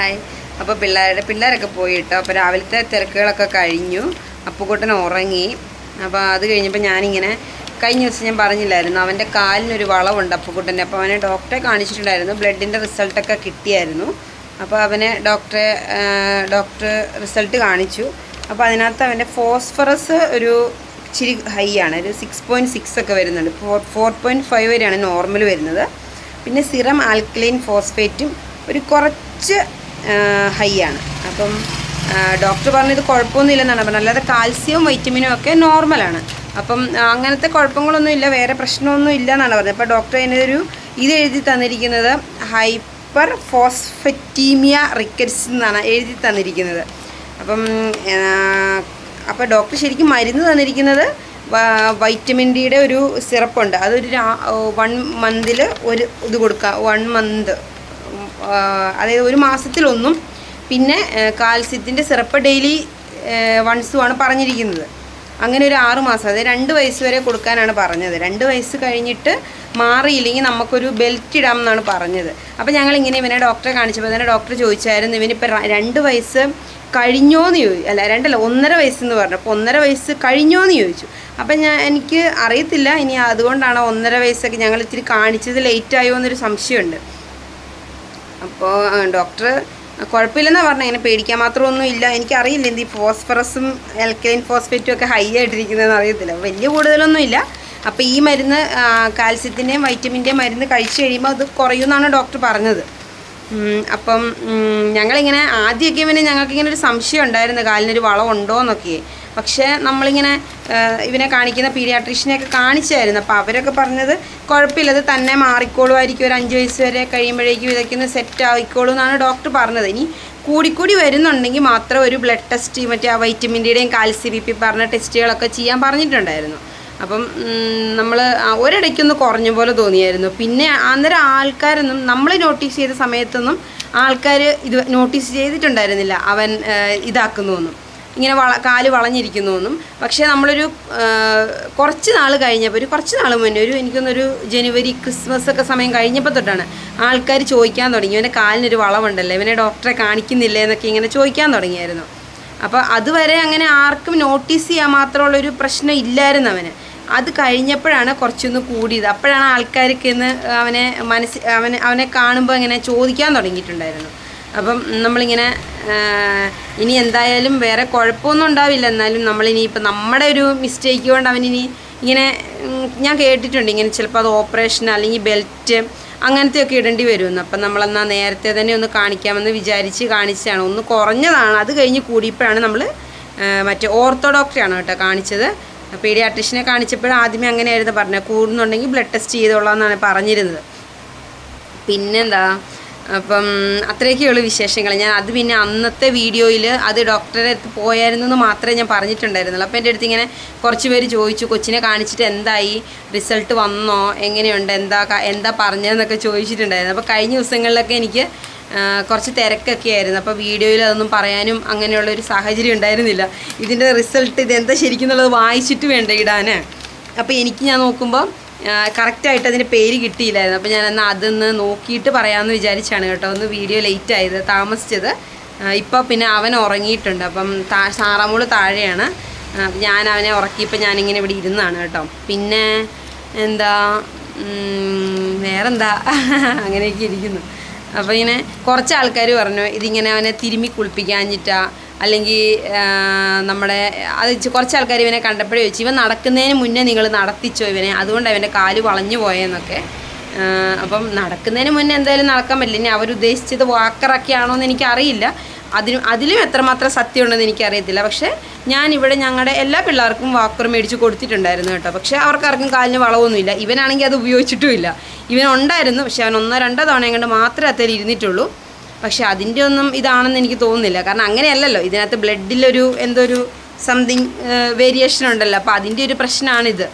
Hi. അപ്പോൾ പിള്ളേരുടെ പിള്ളേരൊക്കെ പോയി കേട്ടോ അപ്പോൾ രാവിലത്തെ തിരക്കുകളൊക്കെ കഴിഞ്ഞു. അപ്പുക്കുട്ടൻ ഉറങ്ങി. അപ്പോൾ അത് കഴിഞ്ഞപ്പോൾ ഞാനിങ്ങനെ കഴിഞ്ഞ ദിവസം ഞാൻ പറഞ്ഞില്ലായിരുന്നു. അവന്റെ കാലിനൊരു വളവുണ്ട് അപ്പുക്കുട്ടന്റെ അപ്പോൾ അവനെ ഡോക്ടറെ കാണിച്ചിട്ടുണ്ടായിരുന്നു. ബ്ലഡിന്റെ റിസൾട്ടൊക്കെ കിട്ടിയായിരുന്നു. അപ്പോൾ അവനെ ഡോക്ടറെ ഡോക്ടർ റിസൾട്ട് കാണിച്ചു. അപ്പോൾ അതിനകത്ത് അവന്റെ ഫോസ്ഫറസ് ഒരു ഇച്ചിരി ഹൈ ആണ്. ഒരു സിക്സ് പോയിന്റ് സിക്സ് ഒക്കെ വരുന്നുണ്ട്. ഫോർ ഫോർ പോയിന്റ് ഫൈവ് വരെയാണ് നോർമൽ വരുന്നത്. പിന്നെ സിറം ആൽക്കലൈൻ ഫോസ്ഫേറ്റും ഒരു കുറച്ച് ഹൈ ആണ്. അപ്പം ഡോക്ടർ പറഞ്ഞത് കുഴപ്പമൊന്നുമില്ലെന്നാണ്. പറഞ്ഞത് അല്ലാതെ കാൽസ്യവും വൈറ്റമിനും ഒക്കെ നോർമലാണ് അപ്പം അങ്ങനത്തെ കുഴപ്പങ്ങളൊന്നും ഇല്ല. വേറെ പ്രശ്നമൊന്നും ഇല്ല എന്നാണ് പറഞ്ഞത്. അപ്പോൾ ഡോക്ടർ അതിനൊരു ഇത് എഴുതി തന്നിരിക്കുന്നത് ഹൈപ്പർ ഫോസ്ഫറ്റീമിയ റിക്കറ്റ്സ് എന്നാണ് എഴുതി തന്നിരിക്കുന്നത്. അപ്പം അപ്പോൾ ഡോക്ടർ ശരിക്കും മരുന്ന് തന്നിരിക്കുന്നത് വൈറ്റമിൻ ഡിയുടെ ഒരു സിറപ്പുണ്ട്. അതൊരു വൺ മന്തിൽ ഒരു ഇത് കൊടുക്കുക. വൺ മന്ത് അതായത് ഒരു മാസത്തിലൊന്നും പിന്നെ കാൽസ്യത്തിന്റെ സിറപ്പ് ഡെയിലി വൺസുമാണ് പറഞ്ഞിരിക്കുന്നത്. അങ്ങനെ ഒരു ആറ് മാസം അതായത് രണ്ട് വയസ്സ് വരെ കൊടുക്കാനാണ് പറഞ്ഞത്. രണ്ട് വയസ്സ് കഴിഞ്ഞിട്ട് മാറിയില്ലെങ്കിൽ നമുക്കൊരു ബെൽറ്റ് ഇടാം എന്നാണ് പറഞ്ഞത്. അപ്പോൾ ഞങ്ങൾ ഇങ്ങനെ ഇവനെ ഡോക്ടറെ കാണിച്ചപ്പോൾ തന്നെ ഡോക്ടർ ചോദിച്ചായിരുന്നു ഇവനിപ്പോൾ രണ്ട് വയസ്സ് കഴിഞ്ഞോന്ന് ചോദിച്ചു അല്ല രണ്ടല്ല ഒന്നര വയസ്സെന്ന് പറഞ്ഞു അപ്പോൾ ഒന്നര വയസ്സ് കഴിഞ്ഞോന്ന് ചോദിച്ചു. അപ്പം ഞാൻ എനിക്ക് അറിയത്തില്ല ഇനി അതുകൊണ്ടാണ് ഒന്നര വയസ്സൊക്കെ ഞങ്ങൾ ഇത്തിരി കാണിച്ചത് ലേറ്റ് ആയോ എന്നൊരു സംശയമുണ്ട്. അപ്പോൾ ഡോക്ടർ കുഴപ്പമില്ലെന്നാണ് പറഞ്ഞത് അങ്ങനെ പേടിക്കാൻ മാത്രമൊന്നും ഇല്ല. എനിക്കറിയില്ല എന്ത് ഈ ഫോസ്ഫറസും എൽക്കലൈൻ ഫോസ്ഫേറ്റും ഒക്കെ ഹൈ ആയിട്ടിരിക്കുന്നതെന്ന് അറിയത്തില്ല. വലിയ കൂടുതലൊന്നും ഇല്ല. അപ്പോൾ ഈ മരുന്ന് കാൽസ്യത്തിന്റെയും വൈറ്റമിന്റെയും മരുന്ന് കഴിച്ചു കഴിയുമ്പോൾ അത് കുറയുമെന്നാണ് ഡോക്ടർ പറഞ്ഞത്. അപ്പം ഞങ്ങളിങ്ങനെ ആദ്യമൊക്കെ പിന്നെ ഞങ്ങൾക്കിങ്ങനെ ഒരു സംശയം ഉണ്ടായിരുന്നു. കാലിനൊരു വളമുണ്ടോ എന്നൊക്കെ പക്ഷേ നമ്മളിങ്ങനെ ഇവനെ കാണിക്കുന്ന പീഡിയാട്രീഷ്യനെയൊക്കെ കാണിച്ചായിരുന്നു. അപ്പോൾ അവരൊക്കെ പറഞ്ഞത് കുഴപ്പമില്ല ഇത് തന്നെ മാറിക്കോളുമായിരിക്കും. ഒരു അഞ്ച് വയസ്സ് വരെ കഴിയുമ്പോഴേക്കും ഇതൊക്കെ ഒന്ന് സെറ്റ് ആയിക്കോളൂ എന്നാണ് ഡോക്ടർ പറഞ്ഞത്. ഇനി കൂടിക്കൂടി വരുന്നുണ്ടെങ്കിൽ മാത്രം ഒരു ബ്ലഡ് ടെസ്റ്റ് മറ്റേ ആ വൈറ്റമിന്റെയും കാൽസ്യ ബി പി പറഞ്ഞ ടെസ്റ്റുകളൊക്കെ ചെയ്യാൻ പറഞ്ഞിട്ടുണ്ടായിരുന്നു. അപ്പം നമ്മൾ ഒരിടയ്ക്കൊന്ന് കുറഞ്ഞ പോലെ തോന്നിയായിരുന്നു. പിന്നെ അന്നേരം ആൾക്കാരൊന്നും നമ്മൾ നോട്ടീസ് ചെയ്ത സമയത്തൊന്നും ആൾക്കാർ ഇത് നോട്ടീസ് ചെയ്തിട്ടുണ്ടായിരുന്നില്ല. അവൻ ഇതാക്കുന്നു ഇങ്ങനെ വള കാൽ വളഞ്ഞിരിക്കുന്നു എന്നും പക്ഷേ നമ്മളൊരു കുറച്ച് നാൾ കഴിഞ്ഞപ്പോൾ ഒരു കുറച്ച് നാൾ മുന്നേ ഒരു എനിക്കൊന്നൊരു ജനുവരി ക്രിസ്മസ് ഒക്കെ സമയം കഴിഞ്ഞപ്പോൾ തൊട്ടാണ് ആൾക്കാർ ചോദിക്കാൻ തുടങ്ങി. ഇവന്റെ കാലിനൊരു വളവുണ്ടല്ലോ ഇവനെ ഡോക്ടറെ കാണിക്കുന്നില്ലേ എന്നൊക്കെ ഇങ്ങനെ ചോദിക്കാൻ തുടങ്ങിയായിരുന്നു. അപ്പോൾ അതുവരെ അങ്ങനെ ആർക്കും നോട്ടീസ് ചെയ്യാൻ മാത്രമുള്ളൊരു പ്രശ്നം ഇല്ലായിരുന്നു അവന്. അത് കഴിഞ്ഞപ്പോഴാണ് കുറച്ചൊന്ന് കൂടിയത്. അപ്പോഴാണ് ആൾക്കാർക്ക് ഇന്ന് അവനെ മനസ്സിൽ അവനെ അവനെ കാണുമ്പോൾ ഇങ്ങനെ ചോദിക്കാൻ തുടങ്ങിയിട്ടുണ്ടായിരുന്നു. അപ്പം നമ്മളിങ്ങനെ ഇനി എന്തായാലും വേറെ കുഴപ്പമൊന്നും ഉണ്ടാവില്ല. എന്നാലും ഇപ്പം നമ്മുടെ ഒരു മിസ്റ്റേക്ക് കൊണ്ട് അവനിനി ഇങ്ങനെ ഞാൻ കേട്ടിട്ടുണ്ട് ഇങ്ങനെ ചിലപ്പോൾ അത് ഓപ്പറേഷൻ അല്ലെങ്കിൽ ബെൽറ്റ് അങ്ങനത്തെയൊക്കെ ഇടേണ്ടി വരുമെന്ന്. അപ്പം നമ്മളെന്നാൽ നേരത്തെ തന്നെ ഒന്ന് കാണിക്കാമെന്ന് വിചാരിച്ച് കാണിച്ചതാണ്. ഒന്ന് കുറഞ്ഞതാണ്. അത് കഴിഞ്ഞ് കൂടിയപ്പോഴാണ് നമ്മൾ മറ്റേ ഓർത്തോ ഓർത്തോഡോക്ടറെയാണ് കേട്ടോ കാണിച്ചത്. പീഡിയാട്രിഷനെ കാണിച്ചപ്പോൾ ആദ്യമേ അങ്ങനെയായിരുന്നു പറഞ്ഞത്. കൂടുന്നുണ്ടെങ്കിൽ ബ്ലഡ് ടെസ്റ്റ് ചെയ്തോളാം എന്നാണ് പറഞ്ഞിരുന്നത്. പിന്നെന്താ? അപ്പം അത്രയൊക്കെയുള്ളൂ വിശേഷങ്ങൾ. ഞാൻ അത് പിന്നെ അന്നത്തെ വീഡിയോയിൽ അത് ഡോക്ടറെ അടുത്ത് പോയായിരുന്നു മാത്രമേ ഞാൻ പറഞ്ഞിട്ടുണ്ടായിരുന്നുള്ളൂ. അപ്പോൾ എന്റെ അടുത്ത് ഇങ്ങനെ കുറച്ച് പേര് ചോദിച്ചു കൊച്ചിനെ കാണിച്ചിട്ട് എന്തായി? റിസൾട്ട് വന്നോ? എങ്ങനെയുണ്ട്? എന്താ എന്താ പറഞ്ഞതെന്നൊക്കെ ചോദിച്ചിട്ടുണ്ടായിരുന്നു. അപ്പോൾ കഴിഞ്ഞ ദിവസങ്ങളിലൊക്കെ എനിക്ക് കുറച്ച് തിരക്കൊക്കെ ആയിരുന്നു. അപ്പോൾ വീഡിയോയിൽ അതൊന്നും പറയാനും അങ്ങനെയുള്ള ഒരു സാഹചര്യം ഉണ്ടായിരുന്നില്ല. ഇതിന്റെ റിസൾട്ട് ഇതെന്താ ശരിക്കും എന്നുള്ളത് വായിച്ചിട്ട് വേണ്ട ഇടാൻ അപ്പോൾ എനിക്ക് ഞാൻ നോക്കുമ്പോൾ കറക്റ്റായിട്ട് അതിന്റെ പേര് കിട്ടിയില്ലായിരുന്നു. അപ്പോൾ ഞാൻ എന്നാൽ അതൊന്ന് നോക്കിയിട്ട് പറയാമെന്ന് വിചാരിച്ചാണ് കേട്ടോ. ഒന്ന് വീഡിയോ ലേറ്റ് ആയത് താമസിച്ചത്. ഇപ്പോൾ പിന്നെ അവൻ ഉറങ്ങിയിട്ടുണ്ട്. അപ്പം താ സാറാമോൾ താഴെയാണ്. ഞാൻ അവനെ ഉറക്കിയപ്പോൾ ഞാനിങ്ങനെ ഇവിടെ ഇരുന്നാണ് കേട്ടോ. പിന്നെ എന്താ വേറെന്താ? അങ്ങനെയൊക്കെ ഇരിക്കുന്നു. അപ്പോൾ ഇങ്ങനെ കുറച്ച് ആൾക്കാർ പറഞ്ഞു ഇതിങ്ങനെ അവനെ തിരുമ്മി കുളിപ്പിക്കാഞ്ഞിട്ടാ അല്ലെങ്കിൽ നമ്മുടെ അത് കുറച്ച് ആൾക്കാർ ഇവനെ കണ്ടപ്പോഴേ ചോദിച്ചു ഇവൻ നടക്കുന്നതിന് മുന്നേ നിങ്ങൾ നടത്തിച്ചോ ഇവനെ? അതുകൊണ്ട് അവന്റെ കാൽ വളഞ്ഞു പോയെന്നൊക്കെ. അപ്പം നടക്കുന്നതിന് മുന്നേ എന്തായാലും നടക്കാൻ പറ്റില്ല. ഇനി അവരുദ്ദേശിച്ചത് വാക്കറൊക്കെയാണോ എന്ന് എനിക്കറിയില്ല. അതിനും അതിലും എത്രമാത്രം സത്യമുണ്ടെന്ന് എനിക്കറിയത്തില്ല. പക്ഷേ ഞാൻ ഇവിടെ ഞങ്ങളുടെ എല്ലാ പിള്ളേർക്കും വാക്കർ മേടിച്ച് കൊടുത്തിട്ടുണ്ടായിരുന്നു കേട്ടോ. പക്ഷേ അവർക്കാർക്കും കാലിന് വളവൊന്നുമില്ല. ഇവനാണെങ്കിൽ അത് ഉപയോഗിച്ചിട്ടുമില്ല. ഇവനുണ്ടായിരുന്നു പക്ഷേ അവൻ ഒന്നോ രണ്ടോ തവണ എങ്ങോട്ട് മാത്രമേ അത്തേൽ ഇരുന്നിട്ടുള്ളൂ പക്ഷെ അതിന്റെ ഒന്നും ഇതാണെന്ന് എനിക്ക് തോന്നുന്നില്ല. കാരണം അങ്ങനെയല്ലല്ലോ ഇതിനകത്ത് ബ്ലഡിലൊരു എന്തോ ഒരു സംതിങ് വേരിയേഷൻ ഉണ്ടല്ലോ. അപ്പോൾ അതിന്റെ ഒരു പ്രശ്നമാണിത്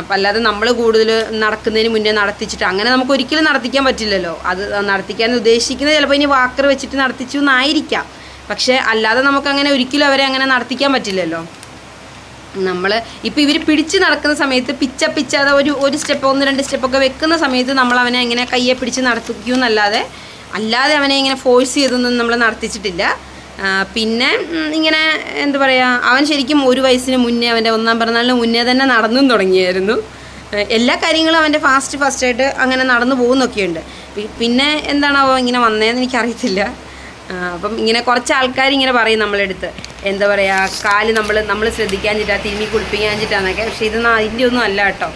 അപ്പം അല്ലാതെ നമ്മൾ കൂടുതൽ നടക്കുന്നതിന് മുന്നേ നടത്തിച്ചിട്ട് അങ്ങനെ നമുക്ക് ഒരിക്കലും നടത്തിക്കാൻ പറ്റില്ലല്ലോ. അത് നടത്തിക്കാൻ ഉദ്ദേശിക്കുന്നത് ചിലപ്പോൾ ഇനി വാക്കർ വെച്ചിട്ട് നടത്തിച്ചു എന്നായിരിക്കാം. പക്ഷേ അല്ലാതെ നമുക്ക് അങ്ങനെ ഒരിക്കലും അവരെ അങ്ങനെ നടത്തിക്കാൻ പറ്റില്ലല്ലോ. നമ്മൾ ഇപ്പോൾ ഇവർ പിടിച്ച് നടക്കുന്ന സമയത്ത് പിച്ച പിച്ചാതെ ഒരു ഒരു സ്റ്റെപ്പ് ഒന്ന് രണ്ട് സ്റ്റെപ്പൊക്കെ വെക്കുന്ന സമയത്ത് നമ്മൾ അവനെ ഇങ്ങനെ കയ്യെ പിടിച്ച് നടത്തിക്കൂ എന്നല്ലാതെ അല്ലാതെ അവനെ ഇങ്ങനെ ഫോഴ്സ് ചെയ്തൊന്നും നമ്മൾ നടത്തിച്ചിട്ടില്ല. പിന്നെ ഇങ്ങനെ എന്താ പറയുക അവൻ ശരിക്കും ഒരു വയസ്സിന് മുന്നേ അവന്റെ ഒന്നാം പിറന്നാളിന് മുന്നേ തന്നെ നടന്നും തുടങ്ങിയായിരുന്നു. എല്ലാ കാര്യങ്ങളും അവന്റെ ഫാസ്റ്റ് ഫാസ്റ്റായിട്ട് അങ്ങനെ നടന്നു പോകുന്നൊക്കെയുണ്ട്. പിന്നെ എന്താണാവോ ഇങ്ങനെ വന്നതെന്ന് എനിക്കറിയത്തില്ല. അപ്പം ഇങ്ങനെ കുറച്ച് ആൾക്കാർ ഇങ്ങനെ പറയും നമ്മളെടുത്ത്. എന്താ പറയുക കാൽ നമ്മൾ നമ്മൾ ശ്രദ്ധിക്കാഞ്ഞിട്ടാണ് തിരുമ്മി കുളിപ്പിക്കാഞ്ഞിട്ടാന്നൊക്കെ. പക്ഷേ ഇതൊന്നും അതിന്റെ ഒന്നും അല്ല കേട്ടോ.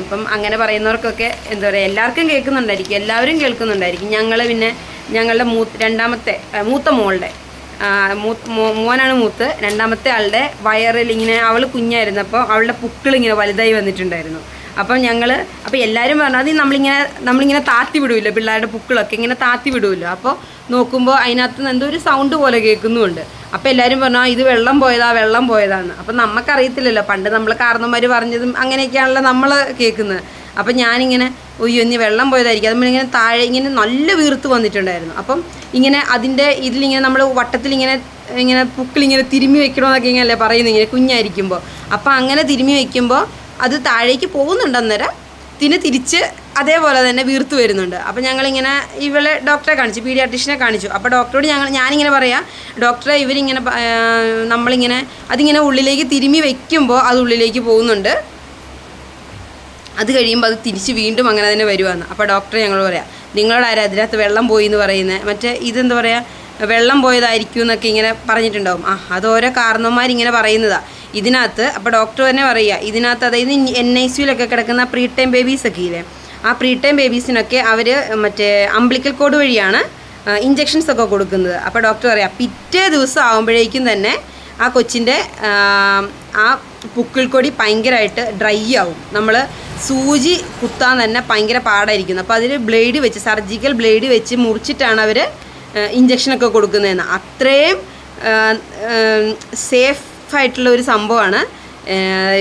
അപ്പം അങ്ങനെ പറയുന്നവർക്കൊക്കെ എന്താ പറയുക എല്ലാവർക്കും കേൾക്കുന്നുണ്ടായിരിക്കും എല്ലാവരും കേൾക്കുന്നുണ്ടായിരിക്കും. ഞങ്ങൾ പിന്നെ ഞങ്ങളുടെ മൂ രണ്ടാമത്തെ മൂത്ത മോളുടെ മോനാണ് മൂത്ത് രണ്ടാമത്തെ ആളുടെ വയറിൽ ഇങ്ങനെ അവൾ കുഞ്ഞായിരുന്നപ്പോൾ അവളുടെ പുക്കിൾ ഇങ്ങനെ വലുതായി വന്നിട്ടുണ്ടായിരുന്നു. അപ്പം ഞങ്ങൾ അപ്പോൾ എല്ലാവരും പറഞ്ഞു അത് നമ്മളിങ്ങനെ നമ്മളിങ്ങനെ താത്തി വിടുമല്ലോ പിള്ളേരുടെ പുക്കിളൊക്കെ ഇങ്ങനെ താത്തി വിടുമല്ലോ അപ്പോൾ നോക്കുമ്പോൾ അതിനകത്ത് നിന്ന് എന്തോ ഒരു സൗണ്ട് പോലെ കേൾക്കുന്നുമുണ്ട്. അപ്പോൾ എല്ലാവരും പറഞ്ഞു ആ ഇത് വെള്ളം പോയതാ വെള്ളം പോയതാണ് അപ്പം നമുക്കറിയത്തില്ലല്ലോ പണ്ട് നമ്മൾ കാരണന്മാർ പറഞ്ഞതും അങ്ങനെയൊക്കെയാണല്ലോ നമ്മൾ കേൾക്കുന്നത് അപ്പം ഞാനിങ്ങനെ ഒയ്യോ ഇനി വെള്ളം പോയതായിരിക്കും. അതുമ്പോൾ ഇങ്ങനെ താഴെ ഇങ്ങനെ നല്ല വീർത്ത് വന്നിട്ടുണ്ടായിരുന്നു. അപ്പം ഇങ്ങനെ അതിന്റെ ഇതിലിങ്ങനെ നമ്മൾ വട്ടത്തിലിങ്ങനെ ഇങ്ങനെ പുക്കിലിങ്ങനെ തിരുമ്മി വെക്കണമെന്നൊക്കെ ഇങ്ങനെയല്ലേ പറയുന്നത് ഇങ്ങനെ കുഞ്ഞായിരിക്കുമ്പോൾ അപ്പം അങ്ങനെ തിരുമ്മി വെക്കുമ്പോൾ അത് താഴേക്ക് പോകുന്നുണ്ട് അന്നേരം പിന്നെ തിരിച്ച് അതേപോലെ തന്നെ വീർത്തു വരുന്നുണ്ട്. അപ്പം ഞങ്ങളിങ്ങനെ ഇവളെ ഡോക്ടറെ കാണിച്ചു പീഡിയാട്രിഷനെ കാണിച്ചു. അപ്പോൾ ഡോക്ടറോട് ഞങ്ങൾ ഞാനിങ്ങനെ പറയാം ഡോക്ടറെ ഇവരിങ്ങനെ നമ്മളിങ്ങനെ അതിങ്ങനെ ഉള്ളിലേക്ക് തിരുമ്മി വയ്ക്കുമ്പോൾ അത് ഉള്ളിലേക്ക് പോകുന്നുണ്ട്. അത് കഴിയുമ്പോൾ അത് തിരിച്ച് വീണ്ടും അങ്ങനെ തന്നെ വരുവാന്ന്. അപ്പോൾ ഡോക്ടറെ ഞങ്ങൾ പറയാം നിങ്ങളോട് ആരാ അതിനകത്ത് വെള്ളം പോയി എന്ന് പറയുന്നത് മറ്റേ ഇതെന്താ പറയുക വെള്ളം പോയതായിരിക്കും എന്നൊക്കെ ഇങ്ങനെ പറഞ്ഞിട്ടുണ്ടാവും. ആ അത് ഓരോ കാരണവന്മാരിങ്ങനെ പറയുന്നതാ. ഇതിനകത്ത് അപ്പോൾ ഡോക്ടർ തന്നെ പറയുക ഇതിനകത്ത് അതായത് എൻ ഐ സിയിലൊക്കെ കിടക്കുന്ന പ്രീ ടൈം ബേബീസ് ഒക്കെ ഇല്ലേ? ആ പ്രീ ടൈം ബേബീസിനൊക്കെ അവർ മറ്റേ അമ്പ്ലിക്കൽ കോഡ് വഴിയാണ് ഇഞ്ചെക്ഷൻസ് ഒക്കെ കൊടുക്കുന്നത്. അപ്പോൾ ഡോക്ടർ പറയാം പിറ്റേ ദിവസം ആകുമ്പോഴേക്കും തന്നെ ആ കൊച്ചിന്റെ ആ പുക്കിൾക്കൊടി ഭയങ്കരമായിട്ട് ഡ്രൈ ആവും. നമ്മൾ സൂചി കുത്താൻ തന്നെ ഭയങ്കര പാടായിരിക്കുന്നു. അപ്പോൾ അതിൽ ബ്ലേഡ് വെച്ച് സർജിക്കൽ ബ്ലേഡ് വെച്ച് മുറിച്ചിട്ടാണ് അവർ ഇഞ്ചക്ഷനൊക്കെ കൊടുക്കുന്നതെന്ന്. അത്രയും സേഫ് ആയിട്ടുള്ള ഒരു സംഭവമാണ്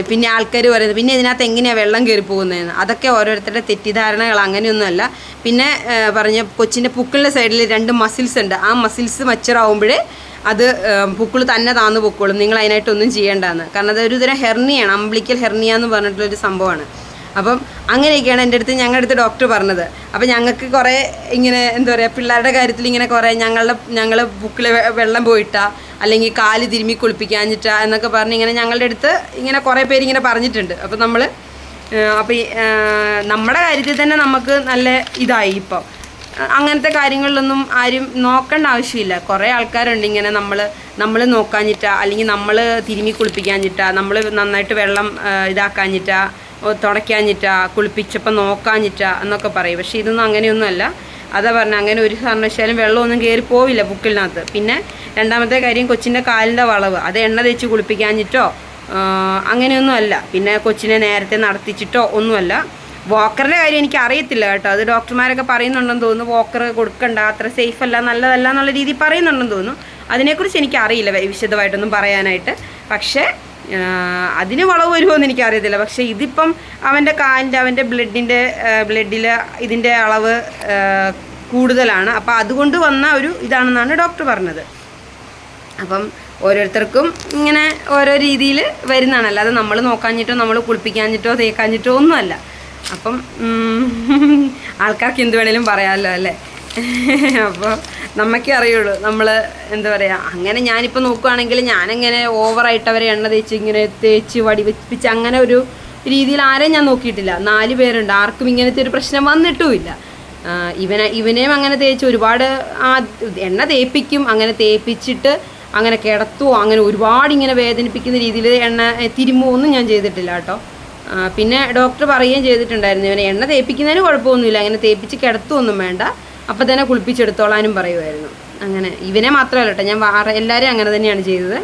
പിന്നെ ആൾക്കാർ പറയുന്നത് പിന്നെ ഇതിനകത്ത് എങ്ങനെയാണ് വെള്ളം കയറി പോകുന്നതെന്ന്? അതൊക്കെ ഓരോരുത്തരുടെ തെറ്റിദ്ധാരണകൾ അങ്ങനെയൊന്നുമല്ല. പിന്നെ പറഞ്ഞ കൊച്ചിന്റെ പുക്കിളിന്റെ സൈഡിൽ രണ്ട് മസിൽസ് ഉണ്ട്. ആ മസിൽസ് മച്ചറാവുമ്പോഴേ അത് പുക്കിൾ തന്നെ താന്നു പൊക്കോളും. നിങ്ങൾ അതിനായിട്ടൊന്നും ചെയ്യേണ്ടതെന്ന് കാരണം അതൊരു തരം ഹെർണിയാണ് അംബ്ലിക്കൽ ഹെർണിയ എന്ന് പറഞ്ഞിട്ടുള്ളൊരു സംഭവമാണ്. അപ്പം അങ്ങനെയൊക്കെയാണ് എന്റെ അടുത്ത് ഞങ്ങളുടെ അടുത്ത് ഡോക്ടർ പറഞ്ഞത്. അപ്പം ഞങ്ങൾക്ക് കുറേ ഇങ്ങനെ എന്താ പറയുക പിള്ളേരുടെ കാര്യത്തിൽ ഇങ്ങനെ കുറേ ഞങ്ങളുടെ ഞങ്ങൾ ബുക്കിൽ വെള്ളം പോയിട്ടാ അല്ലെങ്കിൽ കാൽ തിരുമ്മി കുളിപ്പിക്കാഞ്ഞിട്ടാ എന്നൊക്കെ പറഞ്ഞ് ഇങ്ങനെ ഞങ്ങളുടെ അടുത്ത് ഇങ്ങനെ കുറേ പേര് ഇങ്ങനെ പറഞ്ഞിട്ടുണ്ട്. അപ്പം നമ്മൾ അപ്പം നമ്മുടെ കാര്യത്തിൽ തന്നെ നമുക്ക് നല്ല ഇതായി ഇപ്പോൾ അങ്ങനത്തെ കാര്യങ്ങളിലൊന്നും ആരും നോക്കേണ്ട ആവശ്യമില്ല. കുറേ ആൾക്കാരുണ്ട് ഇങ്ങനെ നമ്മൾ നമ്മൾ നോക്കാഞ്ഞിട്ടാ അല്ലെങ്കിൽ നമ്മൾ തിരുമ്മി കുളിപ്പിക്കാഞ്ഞിട്ടാ നമ്മൾ നന്നായിട്ട് വെള്ളം ഇതാക്കാഞ്ഞിട്ടാ തുടയ്ക്കാഞ്ഞിട്ടാ കുളിപ്പിച്ചപ്പോൾ നോക്കാഞ്ഞിട്ടാ എന്നൊക്കെ പറയും. പക്ഷേ ഇതൊന്നും അങ്ങനെയൊന്നുമല്ല. അതാ പറഞ്ഞ അങ്ങനെ ഒരു കാരണവശാലും വെള്ളമൊന്നും കയറി പോവില്ല ബുക്കിലിനകത്ത് പിന്നെ രണ്ടാമത്തെ കാര്യം കൊച്ചിന്റെ കാലിന്റെ വളവ്. അത് എണ്ണ തേച്ച് കുളിപ്പിക്കാഞ്ഞിട്ടോ അങ്ങനെയൊന്നും അല്ല പിന്നെ കൊച്ചിനെ നേരത്തെ നടത്തിച്ചിട്ടോ ഒന്നുമല്ല. വോക്കറിന്റെ കാര്യം എനിക്ക് അറിയത്തില്ല കേട്ടോ. അത് ഡോക്ടർമാരൊക്കെ പറയുന്നുണ്ടെന്ന് തോന്നുന്നു. വോക്കർ കൊടുക്കണ്ട അത്ര സേഫ് അല്ല നല്ലതല്ല എന്നുള്ള രീതിയിൽ പറയുന്നുണ്ടെന്ന് തോന്നുന്നു. അതിനെക്കുറിച്ച് എനിക്ക് അറിയില്ല വിശദമായിട്ടൊന്നും പറയാനായിട്ട്. പക്ഷേ അതിന് വളവ് വരുമോ എന്ന് എനിക്കറിയത്തില്ല. പക്ഷേ ഇതിപ്പം അവന്റെ കാലിന്റെ അവന്റെ ബ്ലഡിന്റെ ബ്ലഡിൽ ഇതിന്റെ അളവ് കൂടുതലാണ്. അപ്പോൾ അതുകൊണ്ട് വന്ന ഒരു ഇതാണെന്നാണ് ഡോക്ടർ പറഞ്ഞത്. അപ്പം ഓരോരുത്തർക്കും ഇങ്ങനെ ഓരോ രീതിയിൽ വരുന്നതാണ്. അല്ലാതെ നമ്മൾ നോക്കാഞ്ഞിട്ടോ നമ്മൾ കുളിപ്പിക്കാഞ്ഞിട്ടോ തേക്കാഞ്ഞിട്ടോ ഒന്നുമല്ല. അപ്പം ആൾക്കാർക്ക് എന്ത് വേണേലും പറയാമല്ലോ അല്ലേ? അപ്പോൾ നമുക്കേ അറിയുള്ളൂ. നമ്മൾ എന്താ പറയുക അങ്ങനെ ഞാനിപ്പോൾ നോക്കുകയാണെങ്കിൽ ഞാനങ്ങനെ ഓവറായിട്ട് അവരെ എണ്ണ തേച്ച് ഇങ്ങനെ തേച്ച് വടി വെപ്പിച്ച് അങ്ങനെ ഒരു രീതിയിൽ ആരെയും ഞാൻ നോക്കിയിട്ടില്ല. നാല് പേരുണ്ട്. ആർക്കും ഇങ്ങനത്തെ ഒരു പ്രശ്നം വന്നിട്ടുമില്ല. ഇവനെ ഇവനെയും അങ്ങനെ തേച്ച് ഒരുപാട് ആ എണ്ണ തേപ്പിക്കും. അങ്ങനെ തേപ്പിച്ചിട്ട് അങ്ങനെ കിടത്തുവോ അങ്ങനെ ഒരുപാട് ഇങ്ങനെ വേദനിപ്പിക്കുന്ന രീതിയിൽ എണ്ണ തിരുമ്പോ ഒന്നും ഞാൻ ചെയ്തിട്ടില്ല കേട്ടോ. പിന്നെ ഡോക്ടർ പറയുകയും ചെയ്തിട്ടുണ്ടായിരുന്നു. ഇവനെ എണ്ണ തേപ്പിക്കുന്നതിന് കുഴപ്പമൊന്നുമില്ല. അങ്ങനെ തേപ്പിച്ച് കിടത്തുമൊന്നും വേണ്ട. അപ്പം തന്നെ കുളിപ്പിച്ചെടുത്തോളാനും പറയുമായിരുന്നു അങ്ങനെ ഇവനെ മാത്രമല്ല കേട്ടോ ഞാൻ വേറെ എല്ലാവരും അങ്ങനെ തന്നെയാണ് ചെയ്തത്.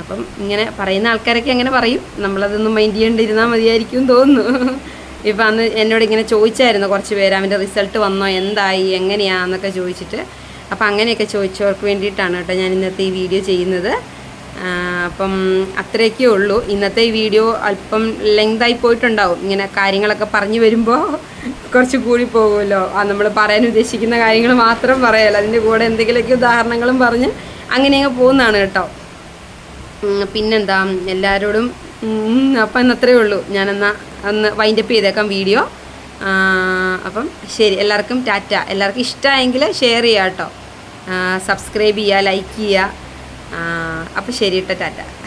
അപ്പം ഇങ്ങനെ പറയുന്ന ആൾക്കാരൊക്കെ അങ്ങനെ പറയും. നമ്മളതൊന്നും മൈൻഡ് ചെയ്യേണ്ടിരുന്നാൽ മതിയായിരിക്കും തോന്നുന്നു. ഇപ്പം അന്ന് എന്നോട് ഇങ്ങനെ ചോദിച്ചായിരുന്നു കുറച്ച് പേര് അവന്റെ റിസൾട്ട് വന്നോ? എന്തായി? എങ്ങനെയാന്നൊക്കെ ചോദിച്ചിട്ട്. അപ്പം അങ്ങനെയൊക്കെ ചോദിച്ചവർക്ക് വേണ്ടിയിട്ടാണ് കേട്ടോ ഞാൻ ഇന്നത്തെ ഈ വീഡിയോ ചെയ്യുന്നത്. അപ്പം അത്രയൊക്കെ ഉള്ളൂ. ഇന്നത്തെ ഈ വീഡിയോ അല്പം ലെങ്തായി പോയിട്ടുണ്ടാവും. ഇങ്ങനെ കാര്യങ്ങളൊക്കെ പറഞ്ഞു വരുമ്പോൾ കുറച്ച് കൂടി പോകുമല്ലോ. ആ നമ്മൾ പറയാൻ ഉദ്ദേശിക്കുന്ന കാര്യങ്ങൾ മാത്രം പറയാമല്ലോ അതിന്റെ കൂടെ എന്തെങ്കിലുമൊക്കെ ഉദാഹരണങ്ങളും പറഞ്ഞ് അങ്ങനെ അങ്ങ് പോകുന്നതാണ് കേട്ടോ. പിന്നെന്താ? എല്ലാവരോടും അപ്പം ഇന്നത്രയേ ഉള്ളൂ. ഞാനെന്നാ അന്ന് വൈൻഡപ്പ് ചെയ്തേക്കാം വീഡിയോ. അപ്പം ശരി. എല്ലാവർക്കും ടാറ്റ. എല്ലാവർക്കും ഇഷ്ടമായെങ്കിൽ ഷെയർ ചെയ്യാം കേട്ടോ. സബ്സ്ക്രൈബ് ചെയ്യുക ലൈക്ക് ചെയ്യുക അപ്പം ശരി കേട്ടോ ടാറ്റ.